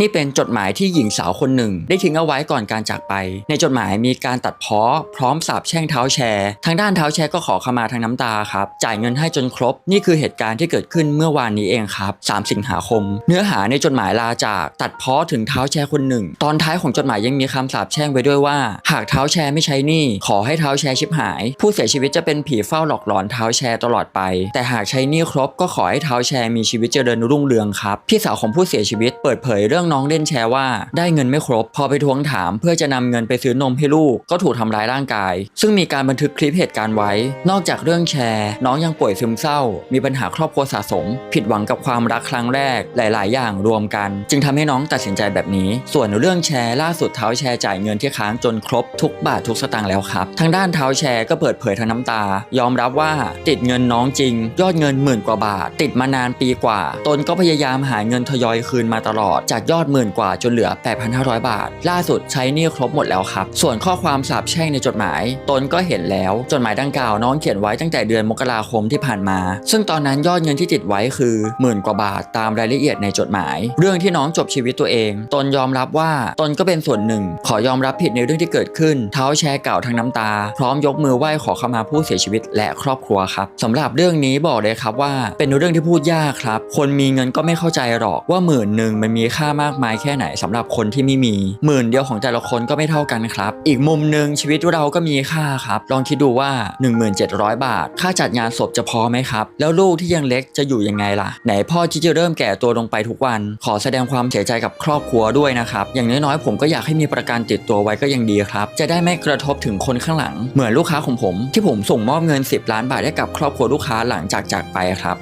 นี่เป็นจดหมายที่หญิงสาวคนหนึ่ง ได้ทิ้งเอาไว้ก่อนการจากไป ในจดหมายมีการตัดเพ้อพร้อมสาบแช่งเท้าแชร์ทางด้านเท้าแชร์ก็ขอขมาทางน้ำตาครับ จ่ายเงินให้จนครบ นี่คือเหตุการณ์ที่เกิดขึ้นเมื่อวานนี้เองครับ 3 สิงหาคม เนื้อหาในจดหมายลาจากตัดเพ้อถึงเท้าแชร์คนหนึ่ง ตอนท้ายของจดหมายยังมีคำสาบแช่งไว้ด้วยว่า หากเท้าแชร์ไม่ใช้นี้ขอให้เท้าแชร์ชิบหาย ผู้เสียชีวิตจะเป็นผีเฝ้าหลอกหลอนเท้าแชร์ตลอดไป แต่หากใช้นี้ครบก็ขอให้เท้าแชร์มีชีวิตเจริญรุ่งเรืองครับพี่สาวของผู้เสียชีวิตเปิดเผยเรื่องน้องเล่นแชร์ว่าได้เงินไม่ครบ พอไปทวงถาม เพื่อจะนำเงินไปซื้อนมให้ลูกก็ถูกทำร้ายร่างกาย ซึ่งมีการบันทึกคลิปเหตุการณ์ไว้ นอกจากเรื่องแชร์ น้องยังป่วยซึมเศร้า มีปัญหาครอบครัวสะสม ผิดหวังกับความรักครั้งแรกหลาย ๆ อย่างรวมกัน จึงทำให้น้องตัดสินใจแบบนี้ ส่วนเรื่องแชร์ล่าสุดเท้าแชร์จ่ายเงินที่ค้างจนครบทุกบาททุกสตางค์แล้วครับ ทางด้านเท้าแชร์ก็เปิดเผยทั้งน้ำตา ยอมรับว่าติดเงินน้องจริง ยอดเงินหมื่นกว่าบาท ติดมานานปีกว่า ตนก็พยายามหาเงินทยอยคืนมาตลอดจากยอดหมื่นกว่าจนเหลือ 8,500 บาท ล่าสุดใช้นี้ครบหมดแล้วครับ ส่วนข้อความสาบแช่งในจดหมาย ตนก็เห็นแล้ว จดหมายดังกล่าวน้องเขียนไว้ตั้งแต่เดือนมกราคมที่ผ่านมา ซึ่งตอนนั้นยอดเงินที่ติดไว้คือหมื่นกว่าบาทตามรายละเอียดในจดหมาย เรื่องที่น้องจบชีวิตตัวเอง ตนยอมรับว่าตนก็เป็นส่วนหนึ่ง ขอยอมรับผิดในเรื่องที่เกิดขึ้น เท้าแชร์เก่าทั้งน้ำตา พร้อมยกมือไหว้ขอขมาผู้เสียชีวิตและครอบครัวครับสำหรับเรื่องนี้บอกเลยครับว่าเป็นเรื่องที่พูดยากครับ คนมีเงินก็ไม่เข้าใจหรอกว่าหมื่นหนึ่งมันมีค่ามากมากมายแค่ไหนสำหรับคนที่ไม่มีหมื่นเดียวของแต่ละคนก็ไม่เท่ากันครับ อีกมุมหนึ่งชีวิตเราก็มีค่าครับ ลองคิดดูว่า 1700 บาท ค่าจัดงานศพจะพอไหมครับ แล้วลูกที่ยังเล็กจะอยู่ยังไงล่ะ ไหนพ่อที่จะเริ่มแก่ตัวลงไปทุกวัน ขอแสดงความเสียใจกับครอบครัวด้วยนะครับ อย่างน้อยๆ ผมก็อยากให้มีประกันติดตัวไว้ก็ยังดีครับ จะได้ไม่กระทบถึงคนข้างหลัง เหมือนลูกค้าของผม ที่ผมส่งมอบเงิน 10 ล้านบาทให้กับครอบครัวลูกค้าหลังจากจากไปครับ